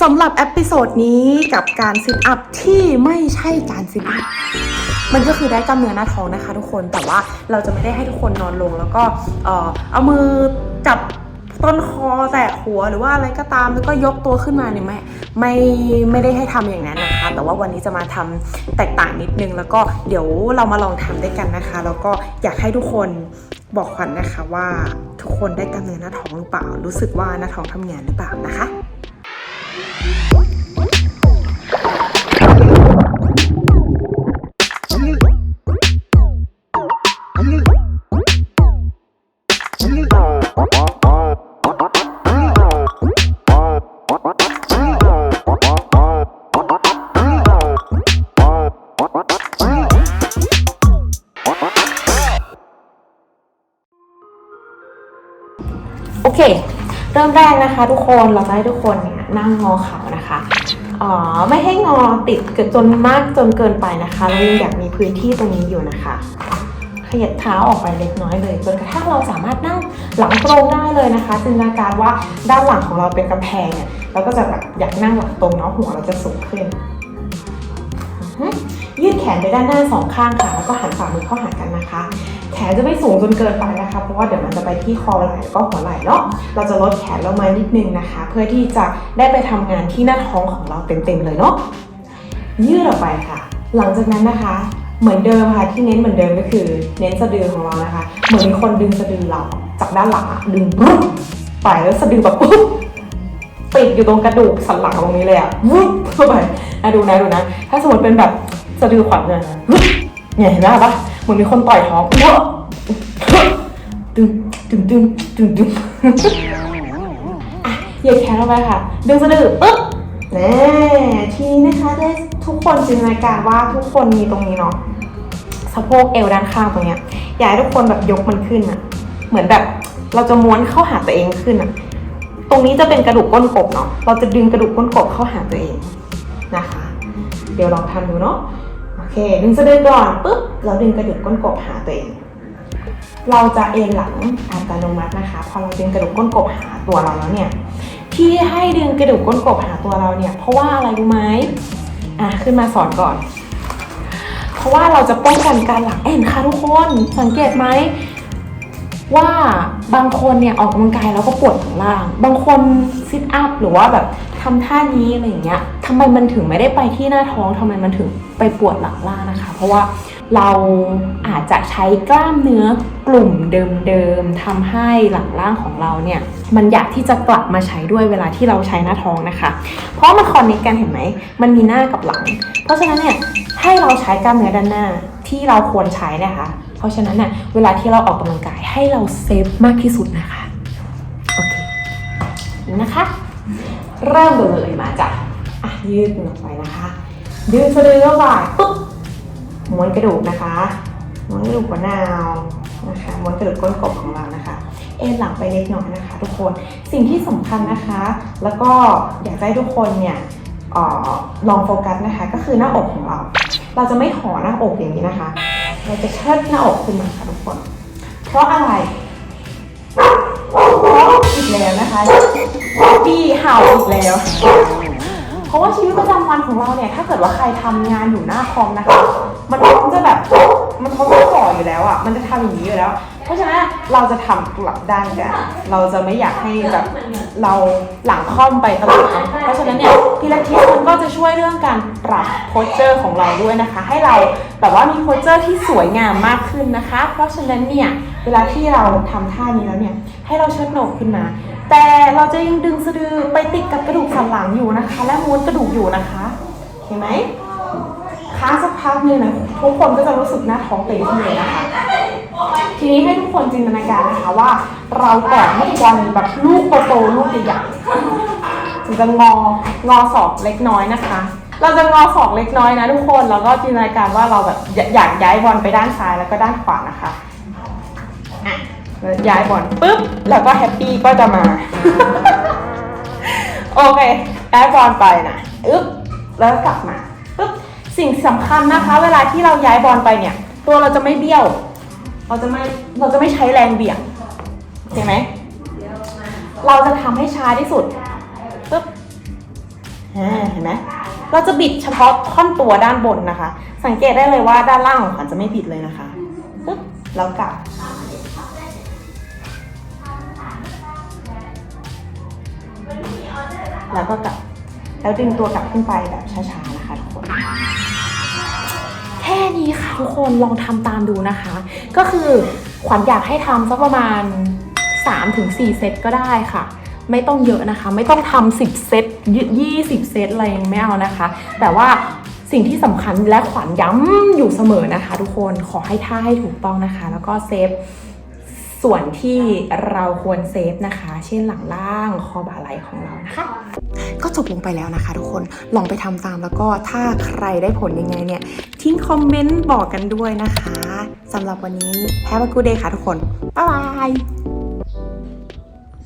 สำหรับเอพิโซดนี้กับการซิทอัพที่ไม่ใช่การซิทอัพมันก็คือได้กล้ามเนื้อหน้าท้องนะคะทุกคนแต่ว่าเราจะไม่ได้ให้ทุกคนนอนลง แล้วก็เออเอามือจับต้นคอแตะหัวหรือว่าอะไรก็ตามแล้วก็ยกตัวขึ้นมาเนี่ยไม่ไม่ไม่ได้ให้ทำอย่างนั้นนะคะ แต่ว่าวันนี้จะมาทำแตกต่างนิดนึง แล้วก็เดี๋ยวเรามาลองทำด้วยกันนะคะ แล้วก็อยากให้ทุกคนบอกขวัญนะคะว่าทุกคนได้กล้ามเนื้อหน้าท้องหรือเปล่า รู้สึกว่าหน้าท้องทำงานหรือเปล่านะคะ โอเค เริ่มแรกนะคะทุกคน เราจะให้ทุกคน นั่งงอเข่านะคะอ๋อไม่ให้งอติดเกินจนมากจนเกินไปนะคะ เรายังอยากมีพื้นที่ตรงนี้อยู่นะคะขยับเท้าออกไปเล็กน้อยเลยจนกระทั่งเราสามารถนั่งหลังตรงได้เลยนะคะจินตนาการว่าด้านหลังของเราเป็นกำแพงเนี่ยเราก็จะแบบอยากนั่งหลังตรงเนาะหัวเราจะสูงขึ้นยืดแขนไปด้านหน้าสองข้างค่ะ แล้วก็หันฝ่ามือเข้าหากันนะคะ แขนจะไม่สูงจนเกินไปนะคะ เพราะว่าเดี๋ยวมันจะไปที่คอไหล่แล้วก็หัวไหล่เนาะ เราจะลดแขนลงมานิดนึงนะคะ เพื่อที่จะได้ไปทำงานที่หน้าท้องของเราเต็มๆเลยเนาะ ยืดออกไปค่ะ หลังจากนั้นนะคะเหมือนเดิมค่ะที่เน้นเหมือนเดิมก็คือ เน้นสะดือของเรานะคะ เหมือนมีคนดึงสะดือเราจากด้านหลังดึงปุ๊บไปแล้วสะดือแบบปุ๊บติดอยู่ตรงกระดูกสันหลังตรงนี้เลยอะวุบเข้าไปนะดูนะดูนะ ถ้าสมมติเป็นแบบสะดือขวัญเนี่ยนะวุบเนี่ยเห็นไหมปะ เหมือนมีคนต่อยท้องดึงดึงดึงดึงดึงอะเหยียดแขนลงไปค่ะ ดึงสะดือปึ๊บแน่ทีนี้นะคะได้ทุกคนจินตนาการว่าทุกคนมีตรงนี้เนาะสะโพกเอวด้านข้างตรงเนี้ยอยากให้ทุกคนแบบยกมันขึ้นอะเหมือนแบบเราจะม้วนเข้าหาตัวเองขึ้นอะตรงนี้จะเป็นกระดูกก้นกบเนาะเราจะดึงกระดูกก้นกบเข้าหาตัวเองนะคะ เดี๋ยวลองทำดูเนาะ เค ดึงสะดือก่อนปึ๊บแล้วดึงกระดูกก้นกบหาตัวเอง เราจะเอ็นหลังอัตโนมัตินะคะ พอเราดึงกระดูกก้นกบหาตัวเราแล้วเนี่ย ที่ให้ดึงกระดูกก้นกบหาตัวเราเนี่ย เพราะว่าอะไรรู้ไหมอะขึ้นมาสอนก่อน เพราะว่าเราจะป้องกันการหลังแอนค่ะทุกคน สังเกตไหมว่าบางคนเนี่ยออกกำลังกายแล้วก็ปวดหลังล่าง บางคนซิทอัพหรือว่าแบบ ทำท่านี้อะไรอย่างเงี้ยทำไมมันถึงไม่ได้ไปที่หน้าท้องทำไมมันถึงไปปวดหลังล่างนะคะ เพราะว่าเราอาจจะใช้กล้ามเนื้อกลุ่มเดิมๆทำให้หลังล่างของเราเนี่ยมันอยากที่จะกลับมาใช้ด้วยเวลาที่เราใช้หน้าท้องนะคะ เพราะมันคอนเนคกันเห็นไหมมันมีหน้ากับหลัง เพราะฉะนั้นเนี่ยให้เราใช้กล้ามเนื้อด้านหน้าที่เราควรใช้นะคะ เพราะฉะนั้นเนี่ยเวลาที่เราออกกำลังกายให้เราเซฟมากที่สุดนะคะโอเคนี่นะคะ เริ่มกันเลยมาจ้ะอะยืดมันออกไปนะคะดึงสะดือเข้าไปปุ๊บม้วนกระดูกนะคะม้วนกระดูกหัวนาวนะคะม้วนกระดูกก้นกบของเรานะคะ เอ็นหลังไปเล็กน้อยนะคะ ทุกคนสิ่งที่สำคัญนะคะ แล้วก็อยากให้ทุกคนเนี่ยออลองโฟกัสนะคะ ก็คือหน้าอกของเรา เราจะไม่ห่อหน้าอกอย่างนี้นะคะ เราจะเชิดหน้าอกขึ้นมาค่ะทุกคน เพราะอะไร เพราะอีกแล้วนะคะ ปีเห่าอีกแล้ว เพราะว่าชีวิตประจำวันของเราเนี่ย ถ้าเกิดว่าใครทำงานอยู่หน้าคอมนะคะ มันท้องจะแบบ มันท้องจะฝ่ออยู่แล้วอะ มันจะทำอย่างนี้อยู่แล้ว เพราะฉะนั้นเราจะทำกลับด้านกัน เราจะไม่อยากให้แบบเราหลังค่อมไปตลอดนะเพราะฉะนั้นเนี่ยพิลาทิสมันก็จะช่วยเรื่องการปรับโพสเจอร์ของเราด้วยนะคะ ให้เราแบบว่ามีโพสเจอร์ที่สวยงามมากขึ้นนะคะ เพราะฉะนั้นเนี่ยเวลาที่เราทำท่านี้แล้วเนี่ยให้เราเชิดโหนกขึ้นมา แต่เราจะยังดึงสะดือไปติดกับกระดูกสันหลังอยู่นะคะ และม้วนกระดูกอยู่นะคะเห็นไหม ค้างสักพักหนึงนะทุกคนก็จะรู้สึกหน้าท้องเต็มที่เลยนะคะ ทีนี้ให้ทุกคนจินตนาการนะคะว่า เรากอดลูกบอลแบบลูกโตๆลูกใหญ่ๆจะงองอศอกเล็กน้อยนะคะ เราจะงอศอกเล็กน้อยนะทุกคนแล้วก็จินตนาการว่าเราแบบอยอยากย้ายบอลไปด้านซ้ายแล้วก็ด้านขวานะคะอะย้ายบอลปุ๊บแล้วก็แฮปปี้ก็จะมา โอเคย้ายบอลไปนะอึ๊บแล้วกลับมา สิ่งสำคัญนะคะ เวลาที่เราย้ายบอลไปเนี่ย ตัวเราจะไม่เบี้ยว เราจะไม่เราจะไม่ใช้แรงเบี่ยงเห็นไหมเราจะทำให้ช้าที่สุดปุ๊บเห็นไหมเราจะบิดเฉพาะท่อนตัวด้านบนนะคะ สังเกตได้เลยว่าด้านล่างของขวัญจะไม่บิดเลยนะคะปึ๊บแล้วกลับแล้วก็กลับแล้วดึงตัวกลับขึ้นไปแบบช้าๆนะคะทุกคน แค่นี้ค่ะทุกคนลองทำตามดูนะคะ ก็คือขวัญอยากให้ทำสักประมาณ 3-4 เซตก็ได้ค่ะ ไม่ต้องเยอะนะคะ ไม่ต้องทำ10 เซต 20 เซตอะไรไม่เอานะคะ แต่ว่าสิ่งที่สำคัญและขวัญย้ำอยู่เสมอนะคะ ทุกคนขอให้ท่าให้ถูกต้องนะคะ แล้วก็เซฟส่วนที่เราควรเซฟนะคะ เช่นหลังล่างคอบ่าไหล่ของเรานะคะ ก็จบลงไปแล้วนะคะ ทุกคนลองไปทำตามแล้วก็ถ้าใครได้ผลยังไงเนี่ย ทิ้งคอมเมนต์บอกกันด้วยนะคะสำหรับวันนี้แฮปปี้กูเดย์ค่ะทุกคน บ๊ายบาย